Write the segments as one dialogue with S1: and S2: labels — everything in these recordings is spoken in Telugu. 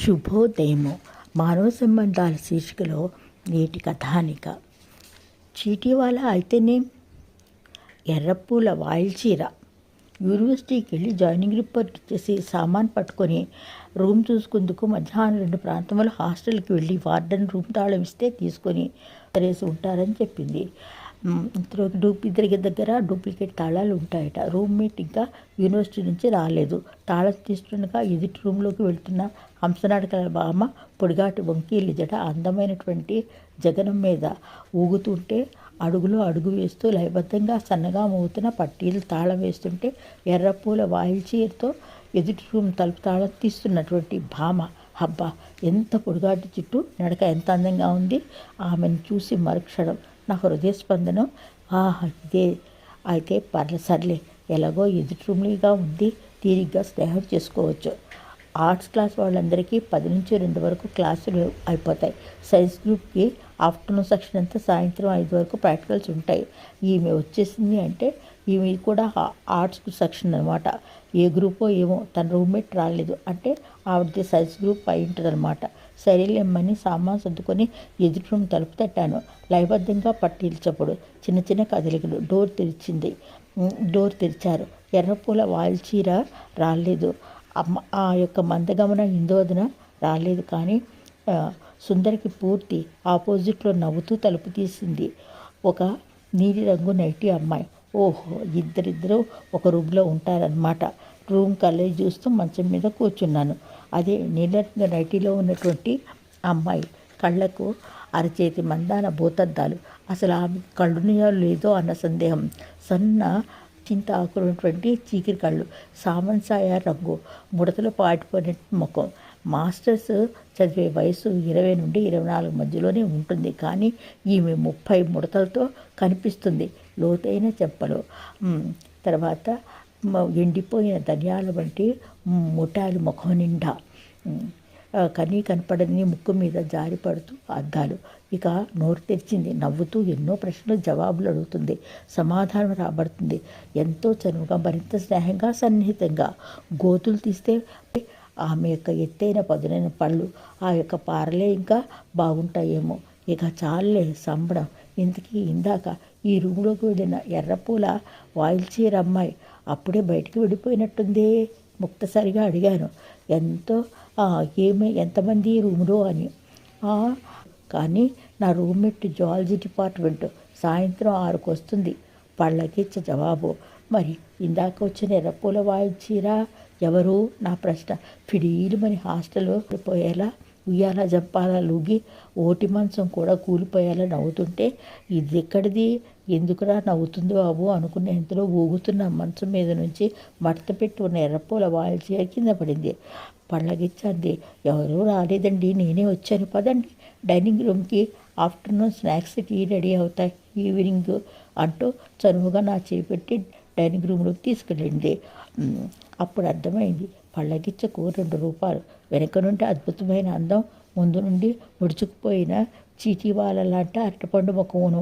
S1: శుభోదయము. మానవ సంబంధాల శీర్షికలో నేటి కథానిక. చీటీవాల అయితేనే ఎర్రపూల వాయిల్ చీర యూనివర్సిటీకి వెళ్ళి జాయినింగ్ రిపోర్ట్ ఇచ్చేసి సామాన్ పట్టుకొని రూమ్ చూసుకుందుకు మధ్యాహ్నం రెండు ప్రాంతంలో హాస్టల్కి వెళ్ళి వార్డెన్ రూమ్ తాళం ఇస్తే తీసుకొని సరేసి ఉంటారని చెప్పింది. డూప్ ఇద్దరికి దగ్గర డూప్లికేట్ తాళాలు ఉంటాయట. రూమ్మేట్ ఇంకా యూనివర్సిటీ నుంచి రాలేదు. తాళం తీస్తుండగా ఎదుటి రూమ్లోకి వెళ్తున్న హంసనాటకల బామ్మ పొడిగాటి వంకీలు జట అందమైనటువంటి జగనం మీద ఊగుతుంటే అడుగులో అడుగు వేస్తూ లయబద్ధంగా సన్నగా మోగుతున్న పట్టీలు తాళం వేస్తుంటే ఎర్రపూల వాయిల్ చీరతో ఎదుటి రూమ్ తలుపు తాళం తీస్తున్నటువంటి భామ హబ్బా ఎంత పొడిగాటి చుట్టూ నడక ఎంత అందంగా ఉంది? ఆమెను చూసి మరుక్షణం నా హృదయ స్పందనం ఆహా ఇదే. అయితే పర్ల సర్లే. ఎలాగో ఎదుటిగా ఉంది. తీరిగ్గా స్నేహం చేసుకోవచ్చు. ఆర్ట్స్ క్లాస్ వాళ్ళందరికీ పది నుంచి రెండు వరకు క్లాసులు అయిపోతాయి. సైన్స్ గ్రూప్కి ఆఫ్టర్నూన్ సెక్షన్ అంతా సాయంత్రం ఐదు వరకు ప్రాక్టికల్స్ ఉంటాయి. ఈమె వచ్చేసింది అంటే ఈమె కూడా ఆర్ట్స్ సెక్షన్ అనమాట ఏ గ్రూపో ఏమో తన రూమ్మేట్ రాలేదు అంటే ఆవిడది సైన్స్ గ్రూప్ అయి ఉంటుంది అనమాట సరేలేమ్మని సామాన్ సర్దుకొని ఎదుటి రూమ్ తలుపు తట్టాను. లయబద్ధంగా పట్టిల్చప్పుడు చిన్న చిన్న కదలికలు డోర్ తెరిచింది. డోర్ తెరిచారు. ఎర్రపూల వాయిల్ చీర రాలేదు. అమ్మ ఆ యొక్క మందగమన ఇందోదన రాలేదు కానీ సుందరికి పూర్తి ఆపోజిట్లో నవ్వుతూ తలుపు తీసింది. ఒక నీలి రంగు నైటీ అమ్మాయి. ఓహో ఇద్దరిద్దరూ ఒక రూమ్లో ఉంటారనమాట రూమ్ కలర్ చూస్తూ మంచం మీద కూర్చున్నాను. అదే నీల నైటీలో ఉన్నటువంటి అమ్మాయి. కళ్ళకు అరచేతి మందాన భూతద్దాలు. అసలు ఆమె కళ్ళునియో లేదో అన్న సందేహం. సన్న చింత ఆకున్నటువంటి చీకిరి కళ్ళు. సామంసాయ రంగు. ముడతలు పాటిపోయిన ముఖం. మాస్టర్స్ చదివే వయసు ఇరవై నుండి ఇరవై నాలుగు మధ్యలోనే ఉంటుంది. కానీ ఈమె ముప్పై ముడతలతో కనిపిస్తుంది. లోతైన చెంపలు తర్వాత ఎండిపోయిన ధనియాల వంటి ముఠాలు ముఖం నిండా. కనీ కనపడని ముక్కు మీద జారి పడుతూ అద్దాలు. ఇక నోరు తెరిచింది. నవ్వుతూ ఎన్నో ప్రశ్నలు జవాబులు అడుగుతుంది. సమాధానం రాబడుతుంది. ఎంతో చనువుగా మరింత స్నేహంగా సన్నిహితంగా గోతులు తీస్తే ఆమె యొక్క ఎత్తైన పదునైన పళ్ళు ఆ యొక్క పారలే ఇంకా బాగుంటాయేమో. ఇక చాలే సంబడం ఇంతకీ ఇందాక ఈ రూములోకి వెళ్ళిన ఎర్రపూల వాయిల్చీర అమ్మాయి అప్పుడే బయటికి వెళ్ళిపోయినట్టుందే ముక్తసరిగా అడిగాను. ఎంతో ఏమే ఏమి ఎంతమంది ఈ రూమ్లో? అని. కానీ నా రూమ్మేట్ జువాలజీ డిపార్ట్మెంట్ సాయంత్రం ఆరుకు వస్తుంది పళ్ళకిచ్చ జవాబు. మరి ఇందాక వచ్చిన ఎర్రపూల వాయిల్ ఎవరు? నా ప్రశ్న. ఫిడీలుమని హాస్టల్లో పోయేలా ఉయ్యాల జంపాల లూగి ఓటి మంచం కూడా కూలిపోయేలా నవ్వుతుంటే ఇది ఎక్కడిది ఎందుకురా నవ్వుతుంది బాబు? అనుకునే ఇంతలో ఊగుతున్న మంచం మీద నుంచి మడత పెట్టి ఉన్న ఎర్రపూల వాయిల్ కింద పడింది. పళ్ళగిచ్చండి ఎవరూ రాలేదండి. నేనే వచ్చాను. పదండి. డైనింగ్ రూమ్కి ఆఫ్టర్నూన్ స్నాక్స్ టీ రెడీ అవుతాయి. ఈవినింగ్ అంటూ చనువుగా నా చేపెట్టి డైనింగ్ రూమ్లోకి తీసుకెళ్ళింది అప్పుడు అర్థమైంది. పళ్ళగిచ్చకు రెండు రూపాయలు వెనక నుండి అద్భుతమైన అందం ముందు నుండి ముడుచుకుపోయిన చీటీవాల లాంటి అరటిపండు ముఖమును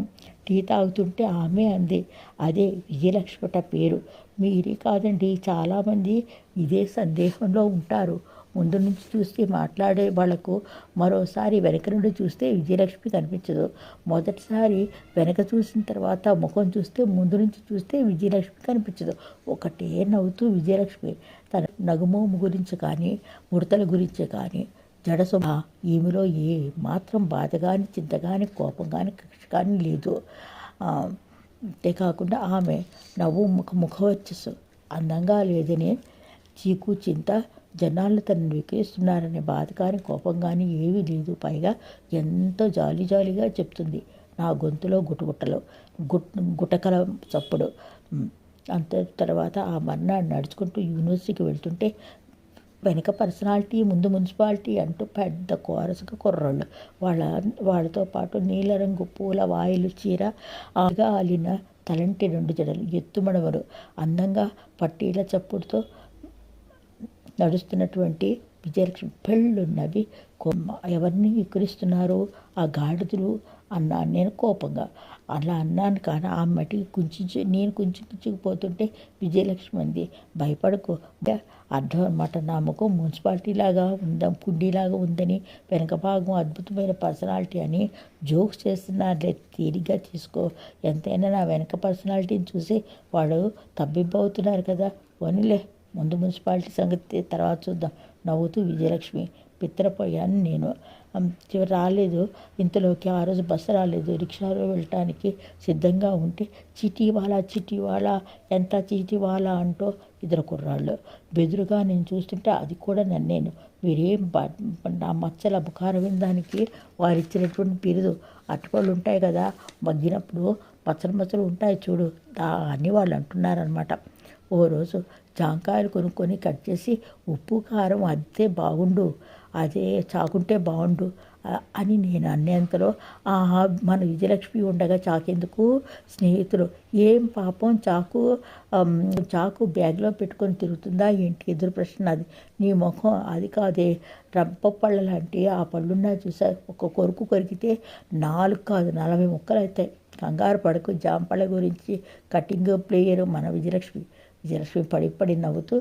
S1: టీ తాగుతుంటే ఆమె అంది అదే విజయలక్ష్మట పేరు. మీరే కాదండి చాలామంది ఇదే సందేహంలో ఉంటారు. ముందు నుంచి చూస్తే మాట్లాడే వాళ్ళకు మరోసారి వెనక నుండి చూస్తే విజయలక్ష్మి కనిపించదు. మొదటిసారి వెనక చూసిన తర్వాత ముఖం చూస్తే ముందు నుంచి చూస్తే విజయలక్ష్మి కనిపించదు. ఒకటే నవ్వుతూ విజయలక్ష్మి తన నగుమోము గురించి కానీ ముడతల గురించి కానీ జడసుమ ఈమెలో ఏ మాత్రం బాధ కానీ చింత కానీ కోపం కానీ కక్ష కానీ లేదు అంతేకాకుండా ఆమె నవ్వు ముఖ ముఖవచ్చసు అందంగా లేదని చీకు చింత జనాలు తనను వికేస్తున్నారనే బాధ కానీ కోపం కానీ ఏమీ లేదు. పైగా ఎంతో జాలి జాలిగా చెప్తుంది. నా గొంతులో గుటగుట్టలు గుట్ గుటకల చప్పుడు. అంత తర్వాత ఆ మర్నాడు నడుచుకుంటూ యూనివర్సిటీకి వెళ్తుంటే వెనక పర్సనాలిటీ ముందు మున్సిపాలిటీ అంటూ పెద్ద కోరసుగా కుర్రోళ్ళు. వాళ్ళ వాళ్ళతో పాటు నీలరంగు పూల వాయులు చీర ఆగా ఆలిన తలంటి రెండు జడలు ఎత్తుమడవరు అందంగా పట్టీల చప్పుడుతో నడుస్తున్నటువంటి విజయలక్ష్మి పెళ్ళున్నవి కొమ్మ. ఎవరిని విక్రిస్తున్నారు ఆ గాడిదలు అన్నాను నేను కోపంగా అలా అన్నాను కానీ ఆ మటికి కుంచి నేను కుంచుకుపోతుంటే విజయలక్ష్మి అంది భయపడకు. అర్థం అనమాట నా ముఖం మున్సిపాలిటీ లాగా ఉందా కుండీలాగా ఉందని వెనక భాగం అద్భుతమైన పర్సనాలిటీ అని జోక్స్ చేస్తున్నారులే. తీరిగా తీసుకో. ఎంతైనా నా వెనక పర్సనాలిటీని చూసి వాడు తబ్బిబ్బవుతున్నారు కదా. వనిలే. ముందు మున్సిపాలిటీ సంగతి తర్వాత చూద్దాం. నవ్వుతూ విజయలక్ష్మి పిత్రపోయాను నేను రాలేదు. ఇంతలోకి ఆ రోజు బస్సు రాలేదు. రిక్షాలో వెళ్ళటానికి సిద్ధంగా ఉంటే చిటీవాలా చిటీవాలా ఎంత చిటీవాలా అంటూ ఇద్దరు కుర్రాళ్ళు. బెదురుగా నేను చూస్తుంటే అది కూడా నన్నేను. మీరేం నా మచ్చల బుకార వినడానికి వారు ఇచ్చినటువంటి బిరుదు. అటుపళ్ళు ఉంటాయి కదా మగ్గినప్పుడు మచ్చలు మచ్చలు ఉంటాయి చూడు. అని వాళ్ళు అంటున్నారనమాట ఓ రోజు జాంకాయలు కొనుక్కొని కట్ చేసి ఉప్పు కారం అద్దే బాగుండు. అదే చాకుంటే బాగుండు అని నేను అనేంతలో మన విజయలక్ష్మి ఉండగా చాకెందుకు? స్నేహితులు ఏం పాపం చాకు చాకు బ్యాగ్లో పెట్టుకొని తిరుగుతుందా? ఏంటి ఎదురు ప్రశ్న అది. నీ ముఖం అది కాదే. రంప పళ్ళ లాంటి ఆ పళ్ళున్నా చూసా. ఒక కొరుకు కొరికితే నాలుగు కాదు నలభై ముక్కలు అవుతాయి కంగారు పడకు జాంపళ్ళ గురించి. కటింగ్ ప్లేయర్ మన విజయలక్ష్మి. విజయలక్ష్మి పడి పడి నవ్వుతూ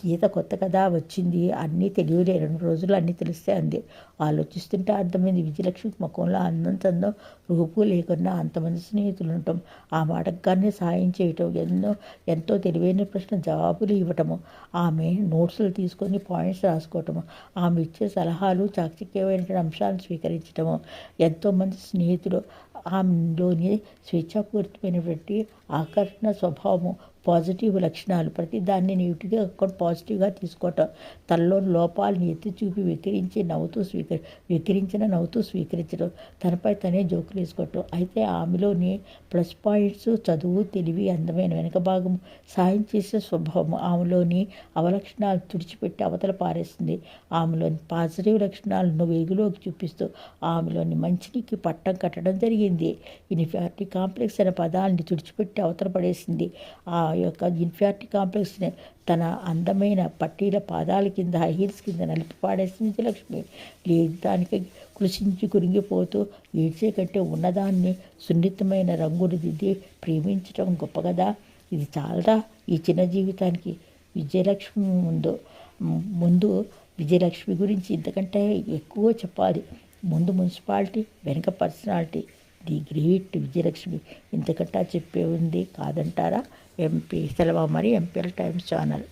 S1: గీత కొత్త కదా వచ్చింది అన్నీ తెలియలే రెండు రోజులు అన్నీ తెలిస్తే అంది. ఆలోచిస్తుంటే అర్థమైంది విజయలక్ష్మి ముఖంలో అందం చందం రూపు లేకుండా అంతమంది స్నేహితులు ఉండటం ఆ మాటగానే సాయం చేయటం ఎన్నో ఎంతో తెలివైన ప్రశ్న జవాబులు ఇవ్వటము ఆమె నోట్స్లు తీసుకొని పాయింట్స్ రాసుకోవటము ఆమె ఇచ్చే సలహాలు చాకచక్యమైన అంశాలను స్వీకరించటము ఎంతోమంది స్నేహితులు ఆమెలోని స్వేచ్ఛాపూరితమైనటువంటి ఆకర్షణ స్వభావము పాజిటివ్ లక్షణాలు ప్రతి దాన్ని నెగిటివ్గా కాకుండా పాజిటివ్గా తీసుకోవటం. తనలో లోపాలను ఎత్తి చూపి వికరించి నవ్వుతూ స్వీకరి వికరించిన నవ్వుతూ స్వీకరించడం. తనపై తనే జోకులు వేసుకోవటం. అయితే ఆమెలోని ప్లస్ పాయింట్స్ చదువు తెలివి అందమైన వెనుక భాగం సాయం చేసే స్వభావం ఆమెలోని అవలక్షణాలు తుడిచిపెట్టి అవతల పారేస్తుంది. ఆమెలోని పాజిటివ్ లక్షణాలను వెలుగులోకి చూపిస్తూ ఆమెలోని మంచినికి పట్టం కట్టడం జరిగింది. ఇన్ఫారిటీ కాంప్లెక్స్ అనే పదాలని తుడిచిపెట్టి అవతల పడేసింది. ఆ యొక్క ఇన్ఫియారిటీ కాంప్లెక్స్ని తన అందమైన పట్టీల పాదాల కింద హై హీల్స్ కింద నలిపి పాడేసింది విజయలక్ష్మి లేదు దానికి కృషించి కురింగిపోతూ ఏడ్చే కంటే ఉన్నదాన్ని సున్నితమైన రంగులు దిద్ది ప్రేమించడం గొప్ప కదా ఇది చాలా ఈ చిన్న జీవితానికి విజయలక్ష్మి ముందు ముందు విజయలక్ష్మి గురించి ఇంతకంటే ఎక్కువ చెప్పాలి. ముందు మున్సిపాలిటీ వెనక పర్సనాలిటీ. The great Vijayalakshmi. ఇంతకట్టా చెప్పే ఉంది కాదంటారా? ఎంపీ సెలవు మరి? MPL times channel.